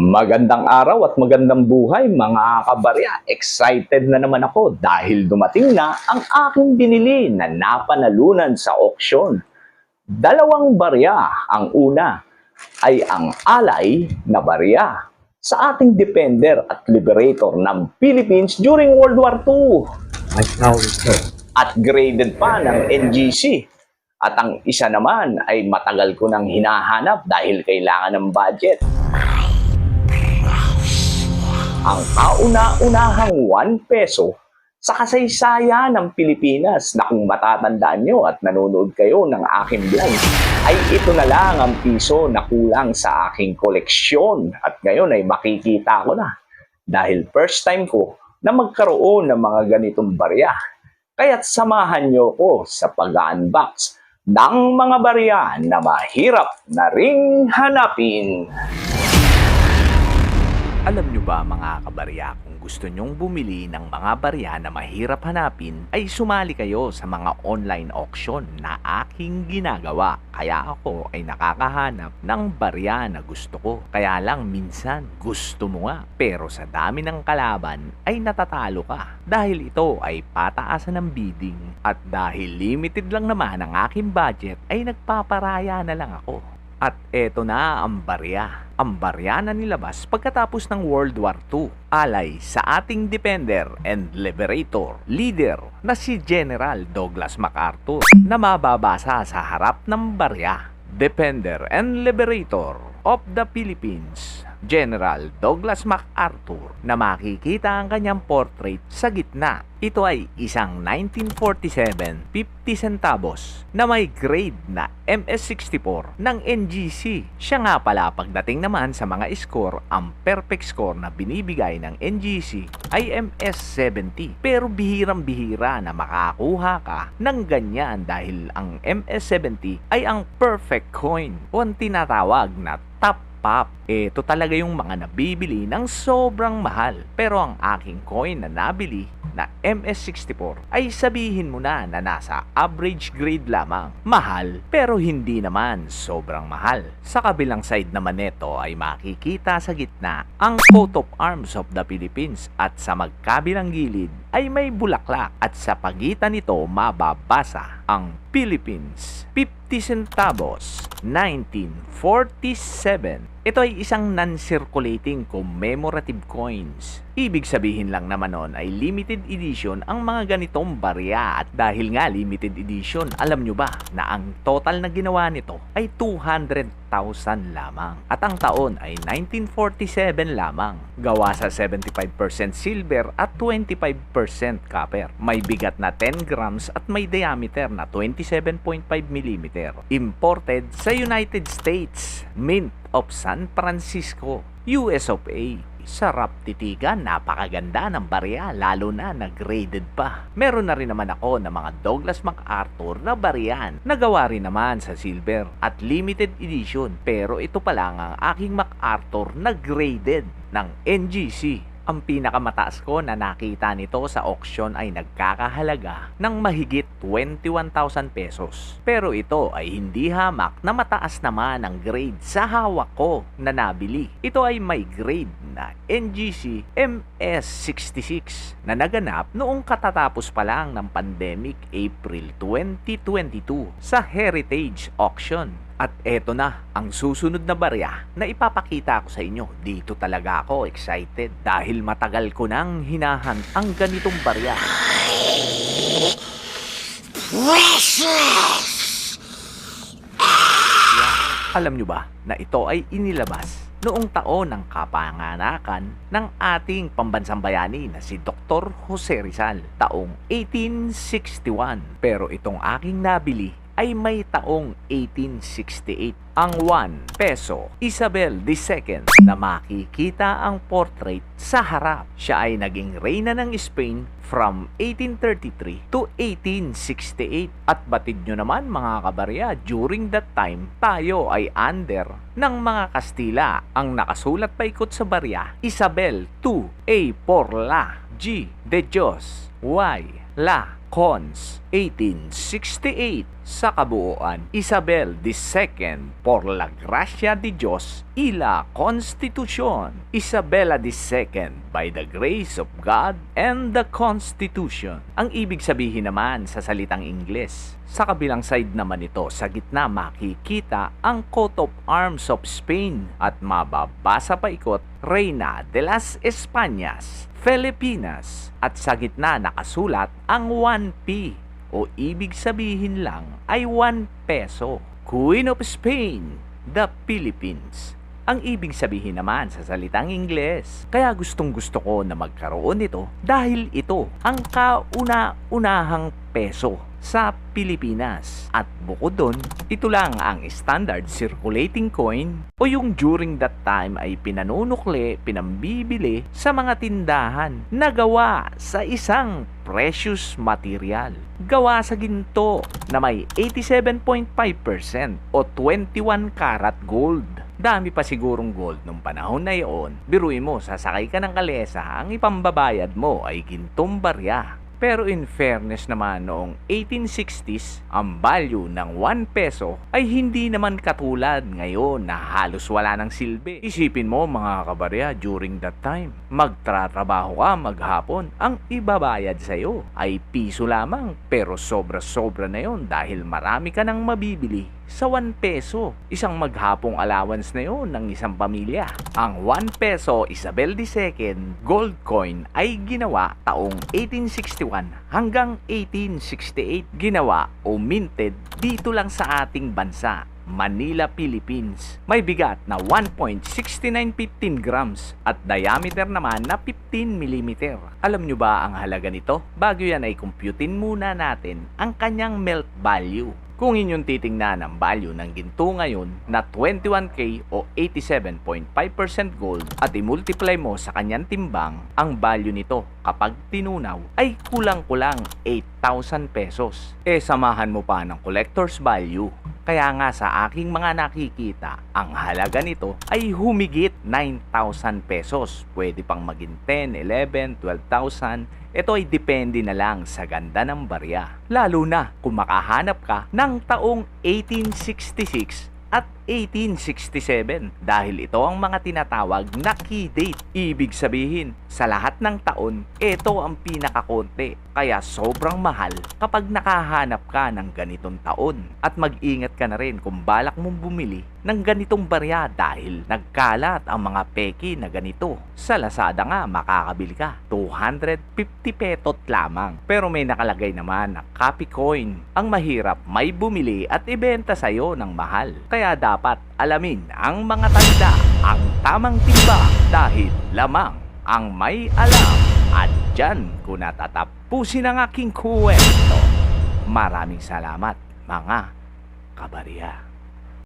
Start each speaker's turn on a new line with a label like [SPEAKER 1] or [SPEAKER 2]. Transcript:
[SPEAKER 1] Magandang araw at magandang buhay mga kabarya. Excited na naman ako dahil dumating na ang aking binili na napanalunan sa auksyon. Dalawang barya. Ang una ay ang alay na barya sa ating defender at liberator ng Philippines during World War II at graded pa ng NGC. At ang isa naman ay matagal ko nang hinahanap dahil kailangan ng budget. Ang kauna-unahang 1 peso sa kasaysayan ng Pilipinas na kung matatandaan nyo at nanonood kayo ng aking vlog, ay ito na lang ang piso na kulang sa aking koleksyon at ngayon ay makikita ko na dahil first time ko na magkaroon ng mga ganitong barya. Kaya't samahan nyo ko sa pag-unbox ng mga barya na mahirap na ring hanapin. Alam nyo ba mga kabarya, kung gusto nyong bumili ng mga barya na mahirap hanapin, ay sumali kayo sa mga online auction na aking ginagawa. Kaya ako ay nakakahanap ng barya na gusto ko. Kaya lang minsan gusto mo nga. Pero sa dami ng kalaban ay natatalo ka. Dahil ito ay pataasan ng bidding. At dahil limited lang naman ang aking budget, ay nagpaparaya na lang ako. At eto na ang barya. Ang barya na nilabas pagkatapos ng World War II. Alay sa ating defender and liberator, leader na si General Douglas MacArthur na mababasa sa harap ng barya. Defender and Liberator of the Philippines, General Douglas MacArthur na makikita ang kanyang portrait sa gitna. Ito ay isang 1947 50 centavos na may grade na MS64 ng NGC. Siya nga pala pagdating naman sa mga score, ang perfect score na binibigay ng NGC ay MS70. Pero bihirang-bihira na makakuha ka ng ganyan dahil ang MS70 ay ang perfect coin o ang tinatawag na top pop. Ito talaga yung mga nabibili ng sobrang mahal. Pero ang aking coin na nabili na MS64 ay sabihin mo na na nasa average grade lamang. Mahal pero hindi naman sobrang mahal. Sa kabilang side naman nito ay makikita sa gitna ang coat of arms of the Philippines at sa magkabilang gilid ay may bulaklak at sa pagitan nito mababasa ang Philippines 50 centavos 1947 ito ay isang non-circulating commemorative coins. Ibig sabihin lang naman nun ay limited edition ang mga ganitong barya at dahil nga limited edition, alam nyo ba na ang total na ginawa nito ay 200,000 lamang at ang taon ay 1947 lamang. Gawa sa 75% silver at 25% copper. May bigat na 10 grams at may diameter na 27.5 mm. Imported sa United States. Mint of San Francisco, US of A. Sarap titigan, napakaganda ng barya, lalo na na graded pa. Meron na rin naman ako ng mga Douglas MacArthur na baryan. Nagawa rin naman sa silver at limited edition. Pero ito pa lang ang aking MacArthur na graded ng NGC. Ang pinakamataas ko na nakita nito sa auction ay nagkakahalaga ng mahigit 21,000 pesos. Pero ito ay hindi hamak na mataas naman ang grade sa hawak ko na nabili. Ito ay may grade na NGC MS66 na naganap noong katatapos pa lang ng pandemic April 2022 sa Heritage Auction. At eto na ang susunod na barya na ipapakita ko sa inyo. Dito talaga ako excited dahil matagal ko nang hinahan ang ganitong barya. Alam nyo ba na ito ay inilabas noong taon ng kapanganakan ng ating pambansang bayani na si Dr. Jose Rizal taong 1861. Pero itong aking nabili ay may taong 1868. Ang 1 peso Isabel II na makikita ang portrait sa harap. Siya ay naging reyna ng Spain from 1833 to 1868. At batid nyo naman mga kabarya, during that time, tayo ay under ng mga Kastila. Ang nakasulat pa ikot sa barya, Isabel II, A por la, G de Diyos, Y La Cons 1868 sa kabuuan Isabel II por la gracia de Dios y la Constitution Isabella II by the grace of God and the Constitution. Ang ibig sabihin naman sa salitang Ingles sa kabilang side naman ito sa gitna makikita ang coat of arms of Spain at mababasa pa ikot Reina de las Españas Filipinas at sa gitna nakasulat ang 1P o ibig sabihin lang ay 1 peso. Queen of Spain, the Philippines. Ang ibig sabihin naman sa salitang Ingles. Kaya gustong gusto ko na magkaroon nito dahil ito ang kauna-unahang peso sa Pilipinas. At bukod doon, ito lang ang standard circulating coin o yung during that time ay pinanunukli, pinambibili sa mga tindahan na gawa sa isang precious material. Gawa sa ginto na may 87.5% o 21 karat gold. Dami pa sigurong gold nung panahon na iyon. Biruin mo, sasakay ka ng kalesa, ang ipambabayad mo ay gintong barya. Pero in fairness naman noong 1860s, ang value ng 1 peso ay hindi naman katulad ngayon na halos wala ng silbi. Isipin mo mga kabarya during that time, magtratrabaho ka maghapon, ang ibabayad sa'yo ay piso lamang pero sobra-sobra na yon dahil marami ka nang mabibili sa 1 peso. Isang maghapong allowance na yon ng isang pamilya. Ang 1 peso Isabel II gold coin ay ginawa taong 1861 hanggang 1868. Ginawa o minted dito lang sa ating bansa. Manila, Philippines. May bigat na 1.6915 grams at diameter naman na 15 mm. Alam nyo ba ang halaga nito? Bago yan ay computein muna natin ang kanyang melt value. Kung inyong titingnan ang value ng ginto ngayon na 21K o 87.5% gold at i-multiply mo sa kanyang timbang, ang value nito kapag tinunaw ay kulang-kulang 8,000 pesos. E samahan mo pa ng collector's value. Kaya nga sa aking mga nakikita, ang halaga nito ay humigit 9,000 pesos. Pwede pang maging 10, 11, 12,000 ito ay depende na lang sa ganda ng barya. Lalo na kung makahanap ka ng taong 1866 at 1867 dahil ito ang mga tinatawag na key date. Ibig sabihin, sa lahat ng taon, ito ang pinakakonti. Kaya sobrang mahal kapag nakahanap ka ng ganitong taon. At mag-ingat ka na rin kung balak mong bumili ng ganitong barya dahil nagkalat ang mga peki na ganito. Sa Lazada nga, makakabili ka 250 petot lamang. Pero may nakalagay naman na copy coin. Ang mahirap may bumili at ibenta sa'yo ng mahal. Kaya dapat alamin ang mga tanda, ang tamang timba dahil lamang ang may alam. At dyan ko natatapusin ang aking kwento. Maraming salamat mga kabarya.